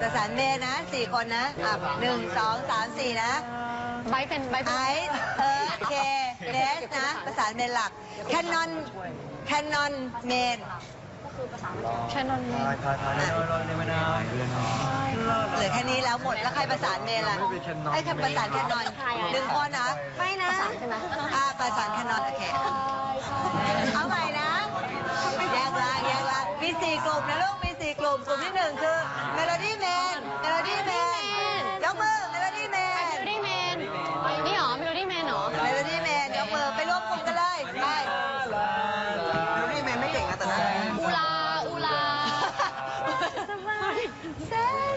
ประสานเมย์นะสี่คนนะอะหนึ่งสองสามสี่นะใบเป็นใบไอเป็นซ์เอิร์ธเคเนสนะ ประสานเมนหลัก แคนนอน แคนนอนเมนชนนทายทายทายลอยลอยในแม่น้ำเหลือแค่นี้แล้วหมดแล้วใครประสานเมนล่ะไอ้ใครประสานแคนนอนหนึ่งคนนะไม่นะอ่าประสานแคนนอนโอเค เอาใหม่นะแยกละแยกละมีสี่กลุ่มนะลูก มีสี่กลุ่ม กลุ่มที่หนึ่งคือเมโล วมกลุ่มกันเลยไปเมโลดี้แมนไม่เก่งนะแต่นั้อูลาอูลา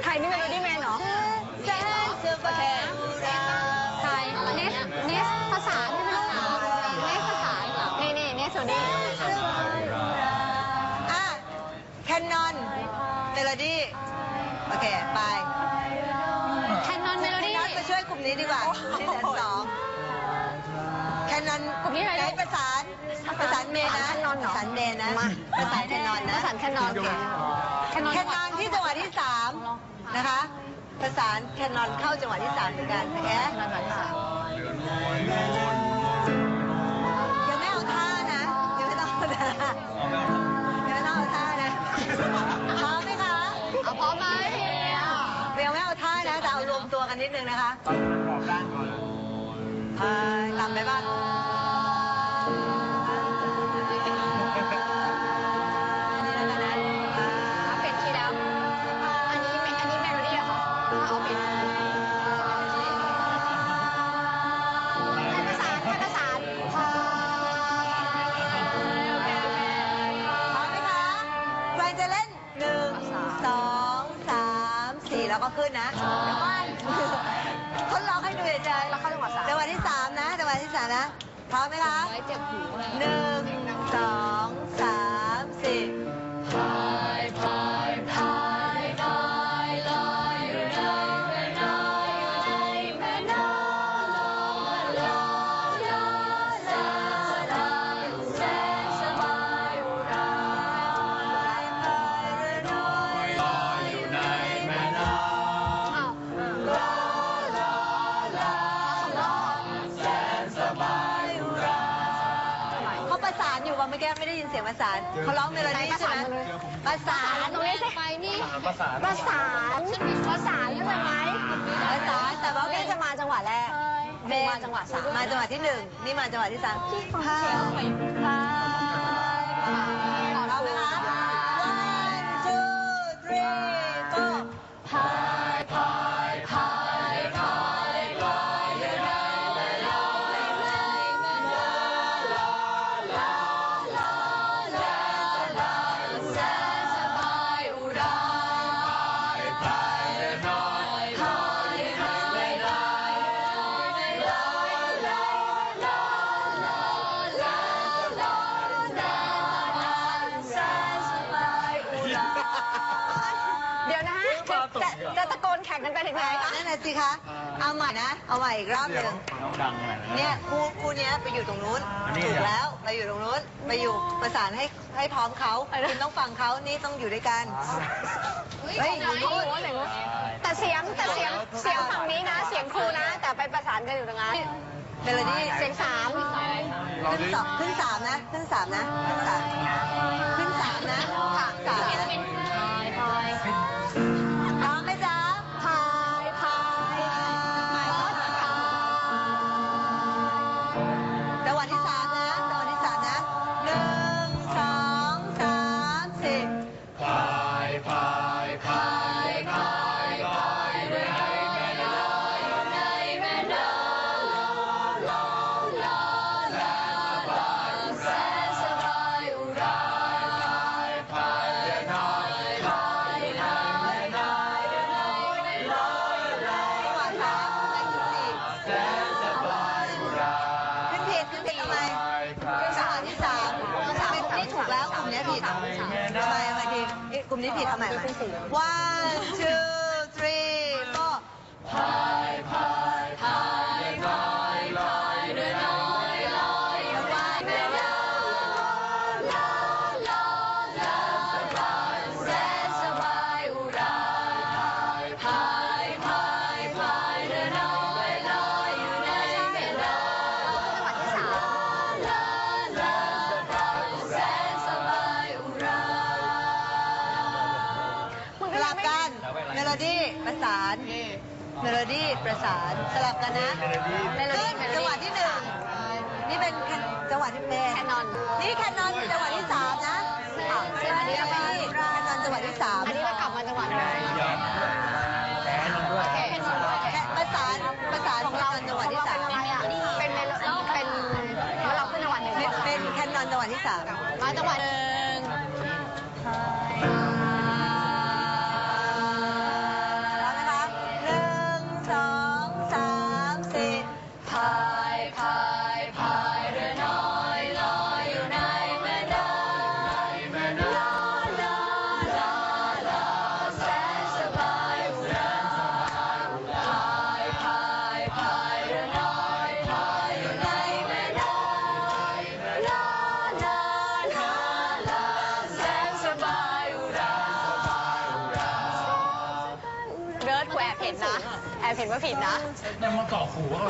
ใครนี่เมโลดี้แมนเหรอแซนเซอร์บาอูราใครเนสเนสภาษาใช่ไหมลูกเนสภาษาเนี่นี่เนสโซดี้อะแคนนอนเมโลดี้โอเค ไป คนนอนกลุ่มนี้อะไรไหนลูกประสานประสานเมนนะแคนนอนเหรอประสานเมนนะประสานแคนนอนนะประสานแคนนอนค่ะแคนนอนแคนนอนที่จังหวะที่สามนะคะประสานแคนนอนเข้าจังหวะที่สามเหมือนกันโอเคแคนนอนที่สามยังไม่เอาท่านะยังไม่ต้องเอาท่ายังไม่ต้องเอาท่านะพร้อมไหมคะเอาพร้อมไหมยังไม่เอาท่านะแต่เอารวมตัวกันนิดนึงนะคะบอกด้านก่อนเอ่อลำไปบ้าง แล้วก็ขึ้นนะเดี๋ยวก่อนทดลองให้ดูใจแล้วเข้าจังหวะสามจังหวะที่สามนะจังหวะที่สามนะพร้อมไหมคะเจ็บหูหนึ่งสอง ว่าเมื่อกี้ไม่ได้ยินเสียงประสานเขาร้องเมโลดี้ใช่ไหมประสานตรงนี้สิไปนี่ประสานประสานประสานเข้าใจไหมประสานแต่ว่านี่จะมาจังหวะแรกเมนมาจังหวะสามมาจังหวะที่หนึ่งนี่มาจังหวะที่สามพายพายพายพร้อมไหมคะ ข่งกันไปถึงไหนคะนั่นน่ะสิคะ เอาใหม่นะ เอาใหม่อีกรอบหนึ่งดังหน่อยเนี่ยคู่คู่เนี้ยไปอยู่ตรงนู้นอันนี้ถูกเหรอแล้วไปอยู่ตรงนู้นไปอยู่ประสานให้ให้พร้อมเขาคุณต้องฟังเขานี่ต้องอยู่ด้วยกันเฮ้ยอยู่นู้นแต่เสียงแต่เสียงเสียงฝั่งนี้นะ เสียงครูนะ แต่ไปประสานกันอยู่ตรงนั้นเมโลดี้เสียงสามขึ้นสองขึ้นสามนะ ขึ้นสามนะ ขึ้นสามขึ้นสามนะค่ะสามนะ แสนสบายอุราขึ้นผิดขึ้นผิดทำไมพายพาขึ้ยนจังหวะที่สามสามนี่ถูกแล้วกลุ่มนี้ผิดทำไมทำไมดีกลุ่มนี้ผิดทำไมว่าชื่อ โลดี้ประสานเมโลดี้ประสานสลับกันนะเมโลดี้ขึ้นจังหวะที่หนึ่งนี่เป็นแคนจังหวะที่เมนแคนนอนนี่แคนนอนจังหวะที่สามนะอ้าวใช่ไหมนี่แคนนอนจังหวะที่สามอันนี้เรากลับมาจังหวะไหนด้วยโอเคโอเคแค่ประสานประสานของแคนเรานอนจังหวะที่สามเป็นอะไรอะเป็นเมโลเป็นแล้วเราขึ้นจังหวะหนึ่งเป็นเป็นแคนนอนจังหวะที่สามมาจังหวะ นนะ แอบเห็นว่าผิดนะเนี่ยมาเกาะหูเขา